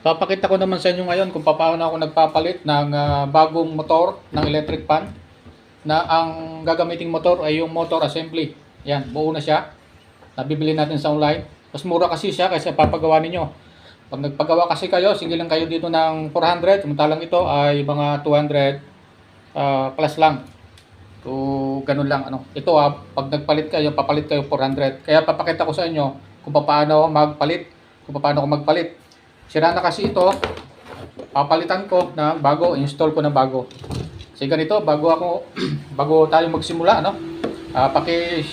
Papakita ko naman sa inyo ngayon kung paano ako nagpapalit ng ah, bagong motor ng electric fan na ang gagamiting motor ay yung motor assembly. Yan, buo na siya. Nabibili natin sa online. Mas mura kasi siya kaysa papagawa ninyo. Pag nagpagawa kasi kayo, sige lang kayo dito ng 400, samantalang ito ay mga 200 ah, plus lang. So, ganun lang ano. Ito ah, pag nagpalit kayo, papalit kayo 400. Kaya papakita ko sa inyo kung paano magpalit, kung paano ako magpalit. Sira na kasi ito. Papalitan ko ng bago, install ko ng bago. Kasi ganito, bago ako, bago tayo magsimula, ano? Ah, paki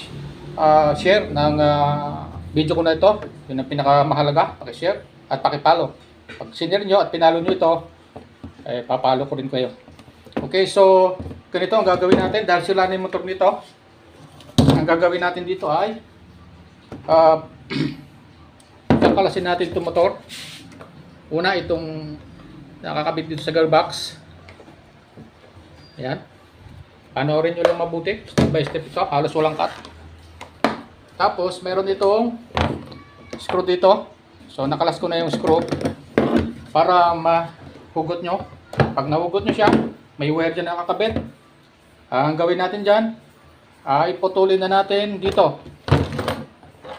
ah, share ng ah, video ko na ito. Yun ang pinakamahalaga, paki-share at paki-follow. Pag sinare nyo at pinalo nyo ito, eh, papalo ko rin kayo. Okay, so ganito ang gagawin natin dahil sila na yung motor nito. Ang gagawin natin dito ay uh, kakalasin natin itong motor. Una, itong nakakabit dito sa gearbox. Ayan. Panoorin nyo lang mabuti. Step by step ito. Halos walang cut. Tapos, meron itong screw dito. So, nakalas ko na yung screw para mahugot nyo. Pag nahugot nyo siya, may wire dyan na nakakabit. Ang gawin natin dyan, ay putulin na natin dito.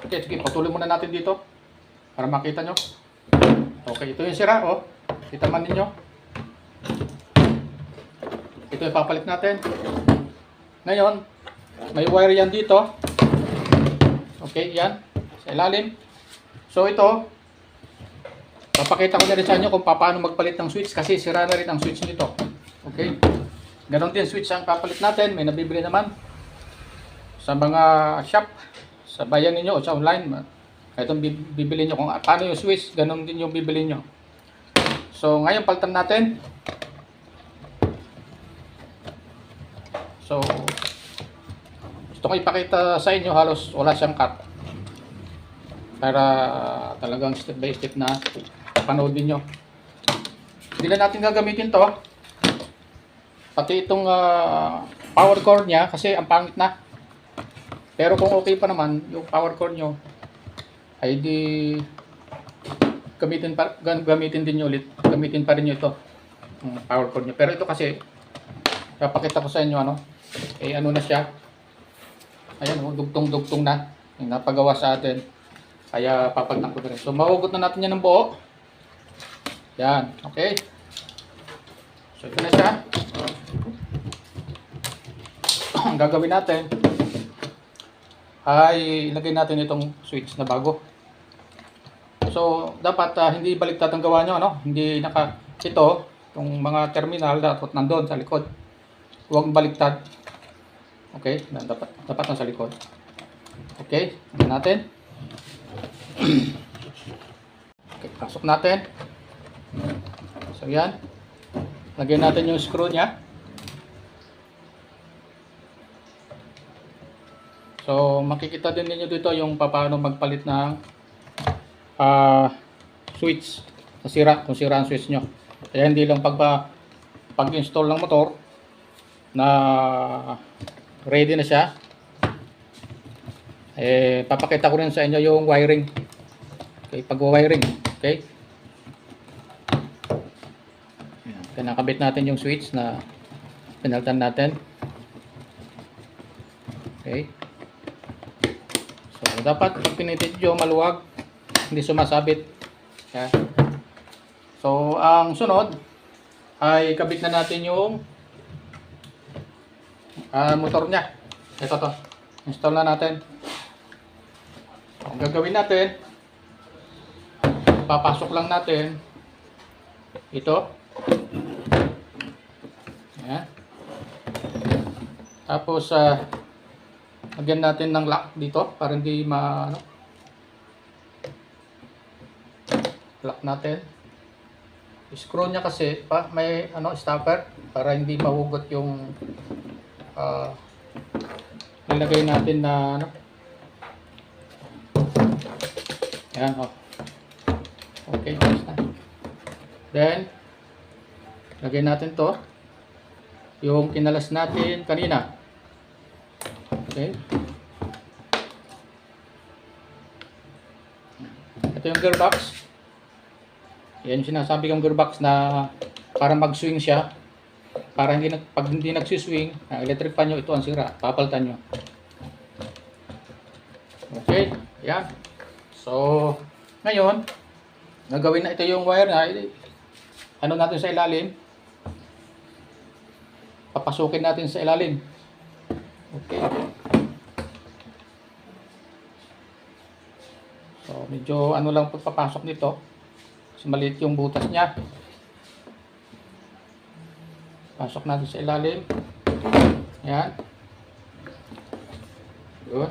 Okay, sige, putulin muna natin dito para makita nyo. Okay, ito yung sira, oh. Kita man ninyo. Ito yung papalit natin. Ngayon, may wire yan dito. Okay, yan. Sa ilalim. So, ito, papakita ko na rin sa inyo kung paano magpalit ng switch kasi sira na rin ang switch nito. Okay? Ganon din switch ang papalit natin. May nabibili naman sa mga shop, sa bayan ninyo o sa online. Bi- bibili nyo kung paano yung switch, ganon din yung bibili nyo. So, ngayon palitan natin. So, gusto ko ipakita sa inyo halos wala siyang cut. Para talagang step by step na panood ninyo. Hindi na natin gagamitin to. Pati itong ah, power cord niya kasi ang pangit na. Pero kung okay pa naman yung power cord nyo ay di gamitin pa gam- gamitin din nyo ulit. Gamitin pa rin nyo ito. Yung power cord nyo. Pero ito kasi papakita ko sa inyo ano. Eh ano na siya. Ayan, oh, dugtong-dugtong na. Yung napagawa sa atin. Kaya papagtan ko na rin. So, mahugot na natin yan ng buo. Yan, okay. So, ito na siya. Ang gagawin natin ay ilagay natin itong switch na bago. So, dapat ah, hindi baliktad ang gawa nyo, ano? Hindi naka, ito, itong mga terminal dapat nandun sa likod. Huwag baliktad. Okay, dapat, dapat nasa likod. Okay, tingnan natin. okay, pasok natin. So, yan. Lagyan natin yung screw niya. So, makikita din ninyo dito yung paano magpalit ng ah, switch. Nasira, kung sira ang switch nyo. Kaya hindi lang pag, pag-install ng motor na ready na siya. Eh, papakita ko rin sa inyo yung wiring. Okay, pag-wiring. Okay. Kinakabit natin yung switch na pinaltan natin. Okay. So, dapat pag pinitidyo maluwag, hindi sumasabit. Yan. So, ang sunod ay kabit na natin yung ah, motor niya. Ito to. Install na natin. Ang gagawin natin, papasok lang natin ito. Ayan. Tapos, ah, lagyan natin ng lock dito para hindi ma ano, lock natin. Screw niya kasi pa may ano stopper para hindi mahugot yung ah nilagay natin na ano. Yan oh. Okay tapos then lagay natin to. Yung kinalas natin kanina okay ito yung gearbox Yan yung sinasabi kong gearbox na para mag-swing siya. Para hindi pag hindi nagsiswing, ang electric pan nyo, ito ang sira. Papalitan nyo. Okay, yan. So, ngayon, gagawin na ito yung wire eh, ano natin sa ilalim. Papasukin natin sa ilalim. Okay. So, medyo ano lang pagpapasok nito. Kasi maliit yung butas niya. Pasok natin sa ilalim. Yan. Yun.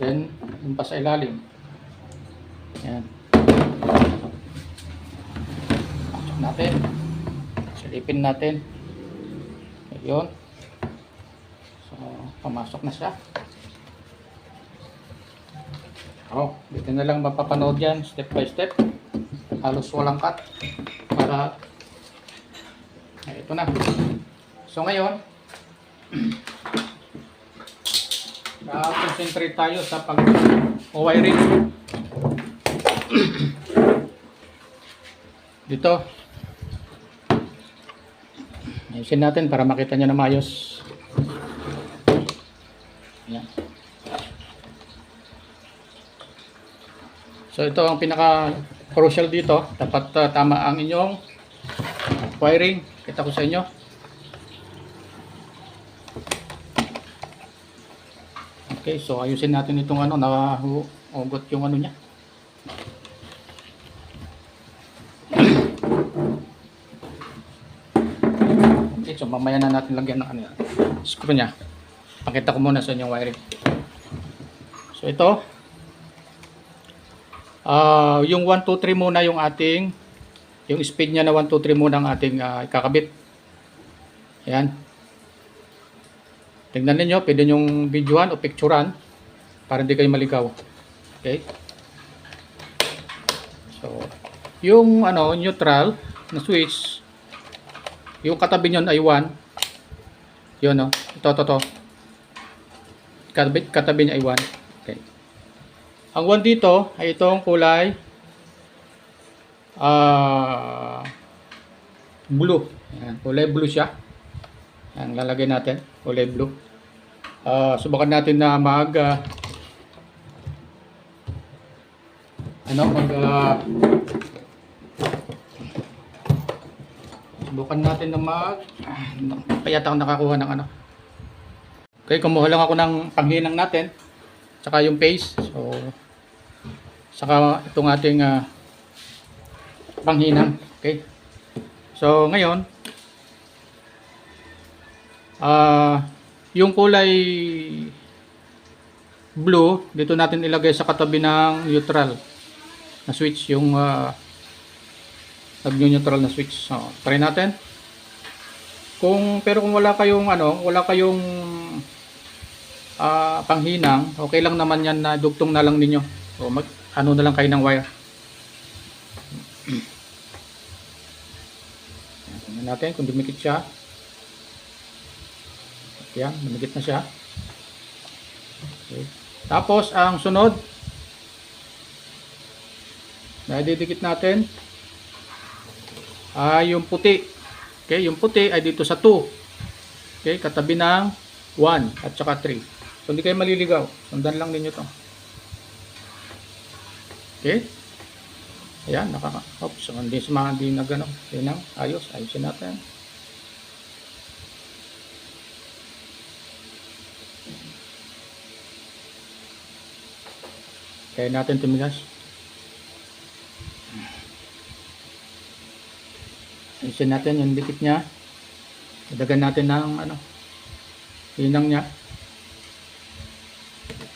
Then, dun pa sa ilalim. Yan. Pasok natin. Silipin natin. Ayun. So, pamasok na siya. Oh, dito na lang mapapanood yan step by step. Halos walang cut. Para ay, ito na. So ngayon, na-concentrate tayo sa pag wiring. Dito. Ayusin natin para makita nyo na maayos. So ito ang pinaka crucial dito. Dapat uh, tama ang inyong wiring. Kita ko sa inyo. Okay, so ayusin natin itong ano na hugot yung ano niya. Okay, so mamaya na natin lagyan ng ano. Screw niya. Pakita ko muna sa inyong wiring. So ito, Ah, yung 1 2 3 muna yung ating yung speed niya na 1 2 3 muna ang ating ah, ikakabit. Ayan. Tingnan niyo, pwede yung videohan o picturean para hindi kayo maligaw. Okay? So, yung ano, neutral na switch, yung katabi niyon ay 1. Yun, no? Ito, ito, ito. Katabi, katabi niya ay 1. Ang one dito ay itong kulay ah blue. Ayan, kulay blue siya. Ayan, lalagay natin. Kulay blue. Ah, subukan natin na mag ah, ano mag ah, subukan natin na mag kaya ako nakakuha ng ano. Okay, kumuha lang ako ng panghinang natin. Tsaka yung pace. So, saka itong ating uh, panghinang. Okay. So, ngayon, ah yung kulay blue, dito natin ilagay sa katabi ng neutral na switch. Yung uh, nag-neutral na switch. So, try natin. Kung, pero kung wala kayong ano, wala kayong ah panghinang, okay lang naman yan na dugtong na lang ninyo. O mag, ano na lang kayo ng wire. Tingnan natin kung dumikit siya. Yan, dumikit na siya. Okay. Tapos, ang sunod, na didikit natin, ay yung puti. Okay, yung puti ay dito sa 2. Okay, katabi ng 1 at saka 3. So, hindi kayo maliligaw. Sundan lang ninyo to. Okay? Ayan, nakaka... Oops, hindi suma, hindi na gano'n. Yan ang ayos. Ayusin natin. Kaya natin tumigas. Ayusin natin yung dikit niya. Dadagan natin ng ano, hinang niya.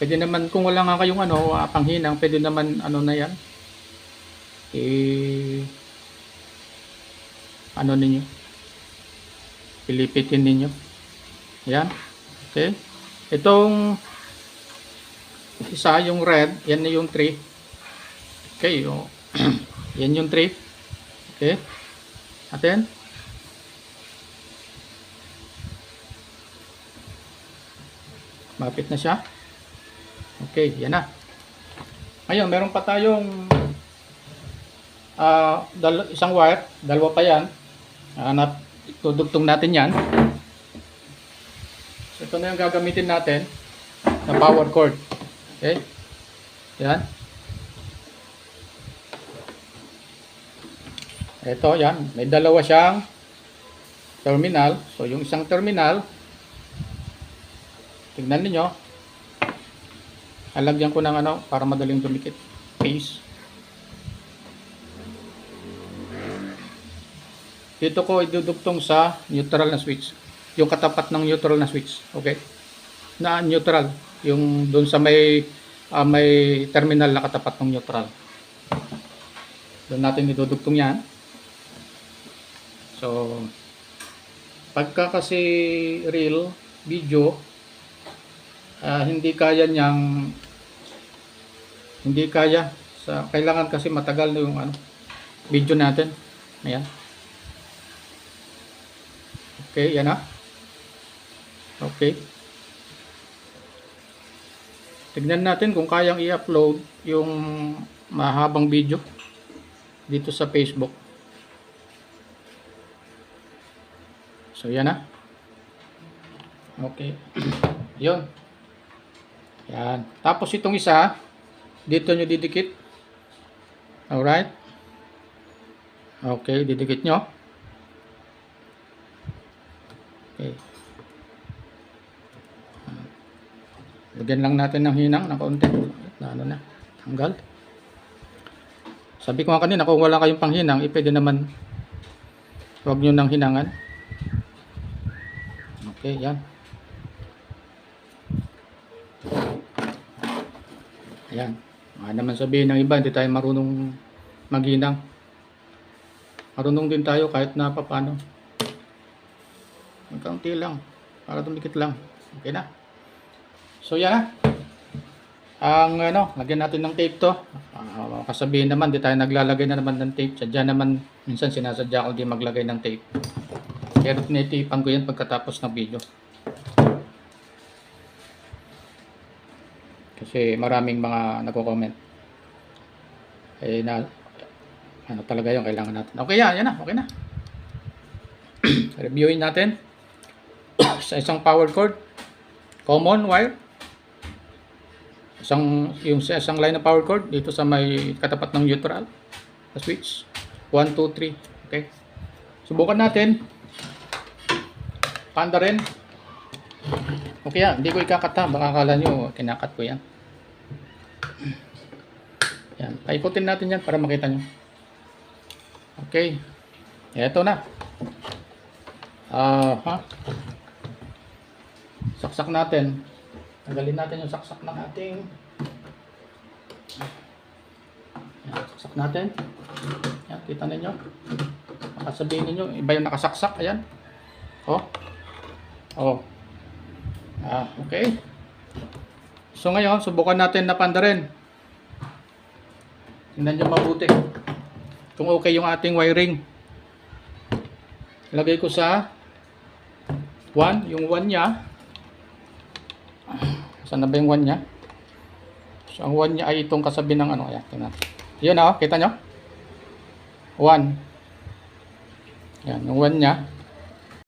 Pwede naman kung wala nga kayong ano, ah, panghinang, pwede naman ano na yan. Eh, ano ninyo? Pilipitin ninyo. Yan. Okay. Itong isa yung red, yan na yung 3. Okay, yung, yan yung 3. Okay. Atin. Mapit na siya. Okay, yan na. Ngayon, meron pa tayong ah, dal- isang wire, dalawa pa yan. Hanap, tudugtong natin yan. So, ito na yung gagamitin natin na power cord. Okay? Yan. Ito, yan. May dalawa siyang terminal. So, yung isang terminal, tignan ninyo, halagyan ko ng ano, para madaling dumikit. Paste. Dito ko idudugtong sa neutral na switch. Yung katapat ng neutral na switch. Okay? Na neutral. Yung doon sa may ah, may terminal na katapat ng neutral. Doon natin idudugtong yan. So, pagka kasi real video, ah, hindi kaya niyang hindi kaya sa kailangan kasi matagal na yung ano video natin. Ayan. Okay, yan na. Okay. Tignan natin kung kayang i-upload yung mahabang video dito sa Facebook. So, yan na. Okay. Yun. Yan. Tapos itong isa, dito nyo didikit. Alright. Okay, didikit nyo. Okay. Lagyan lang natin ng hinang ng kaunti. Na ano na, tanggal. Sabi ko nga kanina, kung wala kayong panghinang, eh, pwede naman huwag nyo ng hinangan. Okay, yan. Ayan. Mga naman sabihin ng iba, hindi tayo marunong maghinang. Marunong din tayo kahit na papano. Magkaunti lang. Para dumikit lang. Okay na. So yan na. Ang ano, lagyan natin ng tape to. Ah, kasabihin naman, di tayo naglalagay na naman ng tape. Sadya naman, minsan sinasadya ko di maglagay ng tape. Pero tinitipan ko yan pagkatapos ng video. Kasi maraming mga nagko-comment. Eh na ano talaga yung kailangan natin. Okay yan, yan na, okay na. Reviewin natin sa isang power cord. Common wire. Isang yung sa isang line na power cord dito sa may katapat ng neutral na switch. 1 2 3. Okay. Subukan natin. Panda rin. Okay hindi ko ikakata. Baka akala nyo, kinakat ko yan. Yan, paikutin natin yan para makita nyo. Okay. Eto na. Ah, ha? Saksak natin. Tagalin natin yung saksak ng ating Yan, saksak natin. Yan, kita ninyo. Baka sabihin ninyo, iba yung nakasaksak. Ayan. Oh. Oh. Ah, okay. So ngayon, subukan natin na panda rin. Tingnan nyo mabuti. Kung okay yung ating wiring. Lagay ko sa 1, yung 1 niya. Saan na ba yung 1 niya? So ang 1 niya ay itong kasabi ng ano. Ayan, tingnan. Yun oh, kita nyo? 1. Yan, yung 1 niya.